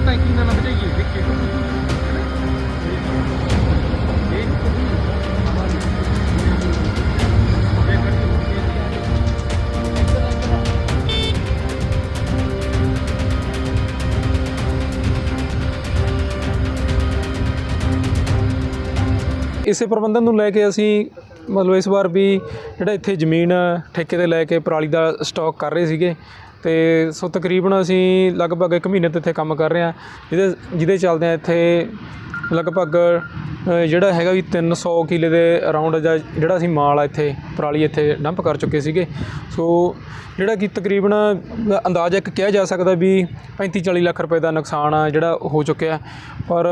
ਉਹ ਟੈਂਕੀ ਨਾਲ ਲੰਘ ਜਾਈਏ ਦੇਖੀਏ। ਇਸੇ ਪ੍ਰਬੰਧਨ ਨੂੰ ਲੈ ਕੇ ਅਸੀਂ ਮਤਲਬ ਇਸ ਵਾਰ ਵੀ ਜਿਹੜਾ ਇੱਥੇ ਜ਼ਮੀਨ ਠੇਕੇ ਤੇ ਲੈ ਕੇ ਪਰਾਲੀ ਦਾ ਸਟਾਕ ਕਰ ਰਹੇ ਸੀਗੇ। ਤੇ ਸੋ ਤਕਰੀਬਨ ਅਸੀਂ ਲਗਭਗ 1 ਮਹੀਨੇ ਤੋਂ ਇੱਥੇ ਕੰਮ ਕਰ ਰਹੇ ਹਾਂ। ਜਿਹਦੇ ਜਿਹਦੇ ਚੱਲਦੇ ਇੱਥੇ ਲਗਭਗ ਜਿਹੜਾ ਹੈਗਾ ਵੀ 300 ਕਿਲੇ ਦੇ ਅਰਾਊਂਡ ਜਿਹੜਾ ਅਸੀਂ ਮਾਲ ਆ ਇੱਥੇ, ਪਰਾਲੀ ਇੱਥੇ ਡੰਪ ਕਰ ਚੁੱਕੇ ਸੀਗੇ। ਸੋ ਜਿਹੜਾ ਕਿ ਤਕਰੀਬਨ ਅੰਦਾਜ਼ਾ ਇੱਕ ਕਿਹਾ ਜਾ ਸਕਦਾ ਵੀ 35 40 ਲੱਖ ਰੁਪਏ ਦਾ ਨੁਕਸਾਨ ਆ ਜਿਹੜਾ ਹੋ ਚੁੱਕਿਆ। ਪਰ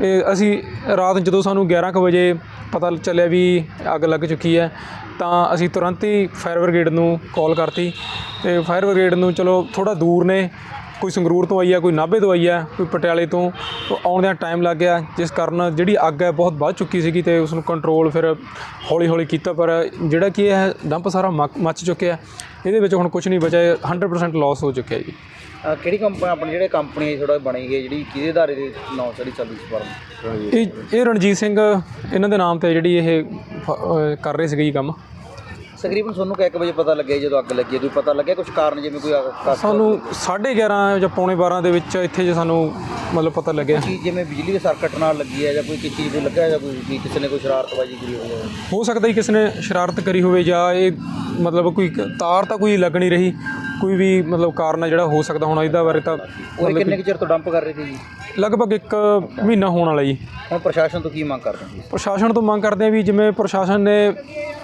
ਇਹ ਅਸੀਂ ਰਾਤ ਜਦੋਂ ਸਾਨੂੰ 11 ਕੁ ਵਜੇ ਪਤਾ ਚੱਲਿਆ ਵੀ ਅੱਗ ਲੱਗ ਚੁੱਕੀ ਹੈ, ਤਾਂ ਅਸੀਂ ਤੁਰੰਤ ਹੀ ਫਾਇਰ ਬ੍ਰਿਗੇਡ ਨੂੰ ਕਾਲ ਕਰਤੀ ਅਤੇ ਫਾਇਰ ਬ੍ਰਿਗੇਡ ਨੂੰ ਚਲੋ ਥੋੜ੍ਹਾ ਦੂਰ ਨੇ ਕੋਈ ਸੰਗਰੂਰ ਤੋਂ ਆਈ ਹੈ ਕੋਈ ਨਾਭੇ ਤੋਂ ਆਈ ਹੈ ਕੋਈ ਪਟਿਆਲੇ ਤੋਂ ਤੋਂ ਆਉਂਦਿਆਂ ਟਾਈਮ ਲੱਗ ਗਿਆ। ਜਿਸ ਕਾਰਨ ਜਿਹੜੀ ਅੱਗ ਹੈ ਬਹੁਤ ਵੱਧ ਚੁੱਕੀ ਸੀਗੀ ਤੇ ਉਸ ਨੂੰ ਕੰਟਰੋਲ ਫਿਰ ਹੌਲੀ ਹੌਲੀ ਕੀਤਾ ਪਰ ਜਿਹੜਾ ਕਿ ਇਹ ਡੰਪ ਸਾਰਾ ਮੱਚ ਚੁੱਕਿਆ। ਇਹਦੇ ਵਿੱਚ ਹੁਣ ਕੁਝ ਨਹੀਂ ਬਚਿਆ ਇਹ 100% ਲਾਸ ਹੋ ਚੁੱਕਿਆ ਜੀ। ਕਿਹੜੀ ਕੰਪਨੀ ਆਪਣੀ ਜਿਹੜੇ ਕੰਪਨੀ ਥੋੜਾ ਬਣੀ ਹੈ ਜਿਹੜੀ ਕਿਹਦੇ ਅਧਾਰੇ ਦੇ ਨਾਂ ਸਾਡੀ ਚੱਲਦੀ ਸੀ ਫਰਮ ਇਹ ਇਹ ਰਣਜੀਤ ਸਿੰਘ ਇਹਨਾਂ ਦੇ ਨਾਮ ਤੇ ਜਿਹੜੀ ਇਹ ਕਰ ਰਹੇ ਸੀਗੇ ਜੀ ਕੰਮ। ਤਕਰੀਬਨ ਤੁਹਾਨੂੰ ਕਿ 1 ਵਜੇ ਪਤਾ ਲੱਗਿਆ ਜਦੋਂ ਅੱਗ ਲੱਗੀ? ਕੋਈ ਪਤਾ ਲੱਗਿਆ ਕੁਝ ਕਾਰਨ ਜਿਵੇਂ ਕੋਈ ਅੱਗ- ਸਾਨੂੰ 11:30 ਜਾਂ ਪੌਣੇ 12 ਦੇ ਵਿੱਚ ਇੱਥੇ ਜੇ ਸਾਨੂੰ ਮਤਲਬ ਪਤਾ ਲੱਗਿਆ। ਚੀਜ਼ ਜਿਵੇਂ ਬਿਜਲੀ ਦੇ ਸਰਕਟ ਨਾਲ ਲੱਗੀ ਹੈ ਜਾਂ ਕੋਈ ਕਿਸੇ ਚੀਜ਼ ਨੂੰ ਲੱਗਾ ਜਾਂ ਕੋਈ ਕਿਸੇ ਨੇ ਕੋਈ ਸ਼ਰਾਰਤਬਾਜ਼ੀ ਕੀਤੀ ਹੋਈ ਹੈ ਸਕਦਾ ਹੀ ਕਿਸੇ ਨੇ ਸ਼ਰਾਰਤ ਕਰੀ ਹੋਵੇ ਜਾਂ ਇਹ ਮਤਲਬ ਕੋਈ ਤਾਰ ਤਾਂ ਕੋਈ ਲੱਗ ਨਹੀਂ ਰਹੀ ਕੋਈ ਵੀ ਮਤਲਬ ਕਾਰਨ ਜਿਹੜਾ ਹੋ ਸਕਦਾ ਹੁਣ ਇਹਦਾ ਬਾਰੇ ਤਾਂ ਉਹ ਕਿੰਨੇ ਕੁ ਚਿਰ ਤੋਂ ਡੰਪ ਕਰ ਰਹੇ ਸੀ ਜੀ? ਲਗਭਗ ਇੱਕ ਮਹੀਨਾ ਹੋਣ ਵਾਲਾ ਜੀ। ਹੁਣ ਪ੍ਰਸ਼ਾਸਨ ਤੋਂ ਕੀ ਮੰਗ ਕਰਦੇ ਹੋ? ਪ੍ਰਸ਼ਾਸਨ ਤੋਂ ਮੰਗ ਕਰਦੇ ਆ ਵੀ ਜਿਵੇਂ ਪ੍ਰਸ਼ਾਸਨ ਨੇ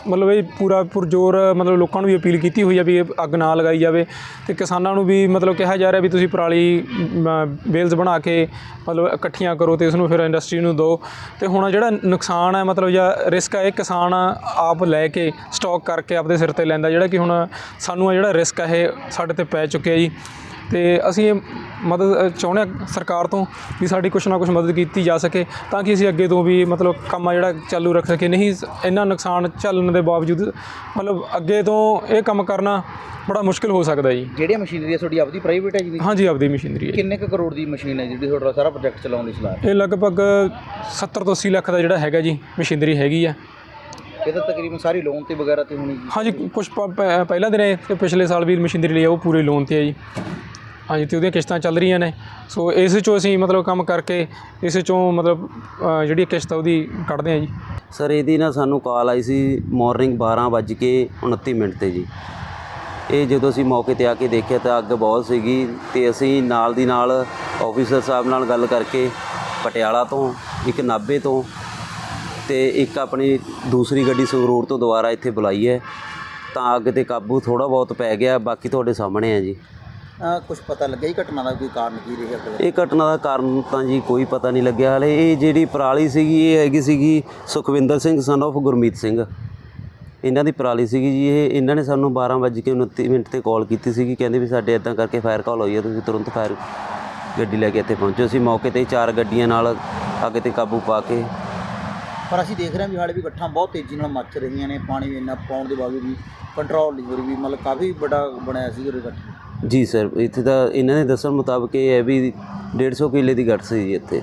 ਮਤਲਬ ਇਹ ਪੂਰਾ ਪੁਰਜੋਰ, ਮਤਲਬ ਲੋਕਾਂ ਨੂੰ ਵੀ ਅਪੀਲ ਕੀਤੀ ਹੋਈ ਆ ਵੀ ਇਹ ਅੱਗ ਨਾ ਲਗਾਈ ਜਾਵੇ ਤੇ ਕਿਸਾਨਾਂ ਨੂੰ ਵੀ ਮਤਲਬ ਕਿਹਾ ਜਾ ਰਿਹਾ ਵੀ ਤੁਸੀਂ ਪਰਾਲੀ ਬੇਲਸ ਬਣਾ ਕੇ ਮਤਲਬ ਇਕੱਠੀਆਂ ਕਰੋ ਤੇ ਉਸ ਨੂੰ ਫਿਰ ਇੰਡਸਟਰੀ ਨੂੰ ਦਿਓ। ਤੇ ਹੁਣ ਜਿਹੜਾ ਨੁਕਸਾਨ ਹੈ ਮਤਲਬ ਜਾਂ ਰਿਸਕ ਹੈ, ਇਹ ਕਿਸਾਨ ਆਪ ਲੈ ਕੇ ਸਟਾਕ ਕਰਕੇ ਆਪਦੇ ਸਿਰ ਤੇ ਲੈਂਦਾ। ਜਿਹੜਾ ਕਿ ਹੁਣ ਸਾਨੂੰ ਆ ਜਿਹੜਾ ਰਿਸਕ ਹੈ, ਇਹ ਸਾਡੇ ਤੇ ਪੈ ਚੁੱਕਿਆ ਜੀ। ਤੇ ਅਸੀਂ ਇਹ ਮਦਦ ਚਾਹੁੰਦੇ ਹਾਂ ਸਰਕਾਰ ਤੋਂ ਵੀ ਸਾਡੀ ਕੁਛ ਨਾ ਕੁਛ ਮਦਦ ਕੀਤੀ ਜਾ ਸਕੇ ਤਾਂ ਕਿ ਅਸੀਂ ਅੱਗੇ ਤੋਂ ਵੀ ਮਤਲਬ ਕੰਮ ਆ ਜਿਹੜਾ ਚਾਲੂ ਰੱਖ ਸਕੇ ਨਹੀਂ ਇੰਨਾ ਨੁਕਸਾਨ ਝੱਲਣ ਦੇ ਬਾਵਜੂਦ ਮਤਲਬ ਅੱਗੇ ਤੋਂ ਇਹ ਕੰਮ ਕਰਨਾ ਬੜਾ ਮੁਸ਼ਕਿਲ ਹੋ ਸਕਦਾ ਜੀ। ਜਿਹੜੀਆਂ ਮਸ਼ੀਨਰੀ ਹੈ ਤੁਹਾਡੀ ਆਪਦੀ ਪ੍ਰਾਈਵੇਟ ਹੈ ਜੀ? ਹਾਂਜੀ ਆਪਦੀ ਮਸ਼ੀਨਰੀ ਹੈ ਕਿੰਨੇ ਕੁ ਕਰੋੜ ਦੀ ਮਸ਼ੀਨ ਹੈ ਜਿਹੜੀ ਤੁਹਾਡਾ ਸਾਰਾ ਪ੍ਰੋਜੈਕਟ ਚਲਾਉਣ ਦੀ ਸਲਾਹ? ਇਹ ਲਗਭਗ 70 ਤੋਂ 80 ਲੱਖ ਦਾ ਜਿਹੜਾ ਹੈਗਾ ਜੀ ਮਸ਼ੀਨਰੀ ਹੈਗੀ ਆ। ਇਹ ਤਾਂ ਤਕਰੀਬਨ ਸਾਰੀ ਲੋਨ ਤੇ ਵਗੈਰਾ ਤੇ ਹੋਣੀ ਜੀ? ਹਾਂਜੀ ਕੁਝ ਪਹਿਲਾਂ ਦਿਨੇ ਤੇ ਪਿਛਲੇ ਸਾਲ ਵੀ ਮਸ਼ੀਨਰੀ ਲਈ ਆ, ਉਹ ਪੂਰੇ ਲੋਨ ਤੇ ਹੈ ਜੀ। ਹਾਂਜੀ ਤੇ ਉਹਦੀਆਂ ਕਿਸ਼ਤਾਂ ਚੱਲ ਰਹੀਆਂ ਨੇ। ਸੋ ਇਸ ਚੋਂ ਅਸੀਂ ਮਤਲਬ ਕੰਮ ਕਰਕੇ ਇਸ ਚੋਂ ਮਤਲਬ ਅ, ਜਿਹੜੀ ਕਿਸ਼ਤ ਆ ਉਹਦੀ ਕੱਢਦੇ ਹਾਂ ਜੀ। ਸਰ ਇਹਦੀ ਨਾ ਸਾਨੂੰ ਕਾਲ ਆਈ ਸੀ ਮਾਰਨਿੰਗ 12:29 ਮਿੰਟ ਤੇ ਜੀ। ਇਹ ਜਦੋਂ ਅਸੀਂ ਮੌਕੇ ਤੇ ਆ ਕੇ ਦੇਖਿਆ ਤਾਂ ਅੱਗ ਬਹੁਤ ਸੀਗੀ ਤੇ ਅਸੀਂ ਨਾਲ ਦੀ ਨਾਲ ਆਫੀਸਰ ਸਾਹਿਬ ਨਾਲ ਗੱਲ ਕਰਕੇ ਪਟਿਆਲਾ ਤੋਂ ਇੱਕ ਨਾਭੇ ਤੋਂ ਤੇ ਇੱਕ ਆਪਣੀ ਦੂਸਰੀ ਗੱਡੀ ਸੰਗਰੂਰ ਤੋਂ ਦੁਬਾਰਾ ਇੱਥੇ ਬੁਲਾਈ ਹੈ। ਤਾਂ ਅੱਗ ਤੇ ਕਾਬੂ ਥੋੜਾ ਬਹੁਤ ਪੈ ਗਿਆ ਬਾਕੀ ਤੁਹਾਡੇ ਸਾਹਮਣੇ ਹੈ ਜੀ। ਕੁਝ ਪਤਾ ਲੱਗਿਆ ਜੀ ਘਟਨਾ ਦਾ ਕੋਈ ਕਾਰਨ ਕੀ ਰਿਹਾ? ਇਹ ਘਟਨਾ ਦਾ ਕਾਰਨ ਤਾਂ ਜੀ ਕੋਈ ਪਤਾ ਨਹੀਂ ਲੱਗਿਆ। ਹਲੇ ਇਹ ਜਿਹੜੀ ਪਰਾਲੀ ਸੀਗੀ ਇਹ ਹੈਗੀ ਸੀਗੀ ਸੁਖਵਿੰਦਰ ਸਿੰਘ ਸਨ of ਗੁਰਮੀਤ ਸਿੰਘ। ਇਹਨਾਂ ਦੀ ਪਰਾਲੀ ਸੀਗੀ ਜੀ ਇਹ ਇਹਨਾਂ ਨੇ ਸਾਨੂੰ 12:29 ਮਿੰਟ ਤੇ ਕਾਲ ਕੀਤੀ ਸੀਗੀ ਕਹਿੰਦੇ ਵੀ ਸਾਡੇ ਇਦਾਂ ਕਰਕੇ ਫਾਇਰ ਕਾਲ ਹੋਈ ਹੈ ਤੁਸੀਂ ਤੁਰੰਤ ਫਾਇਰ ਗੱਡੀ ਲੈ ਕੇ ਇੱਥੇ ਪਹੁੰਚੋ। ਅਸੀਂ ਮੌਕੇ ਤੇ ਹੀ ਚਾਰ ਗੱਡੀਆਂ ਨਾਲ ਅੱਗ ਤੇ ਕਾਬੂ ਪਾ ਕੇ ਪਰ ਅਸੀਂ ਦੇਖ ਰਹੇ ਹਾਂ ਵੀ ਹਾਲੇ ਵੀ ਗੱਠਾਂ ਬਹੁਤ ਤੇਜ਼ੀ ਨਾਲ ਮੱਚ ਰਹੀਆਂ ਨੇ ਪਾਣੀ ਵੀ ਇੰਨਾ ਪਾਉਣ ਦੇ ਬਾਵਜੂਦ ਵੀ ਕੰਟਰੋਲ ਨਹੀਂ ਹੋ ਰਹੀ ਵੀ ਮਤਲਬ ਕਾਫੀ ਵੱਡਾ ਬਣਿਆ ਸੀ ਉਹ ਗੱਠ। ਜੀ ਸਰ, ਇੱਥੇ ਤਾਂ ਇਹਨਾਂ ਦੇ ਦੱਸਣ ਮੁਤਾਬਕ ਇਹ ਹੈ ਵੀ 150 ਕਿੱਲੇ ਦੀ ਗੱਠ ਸੀ ਜੀ ਇੱਥੇ।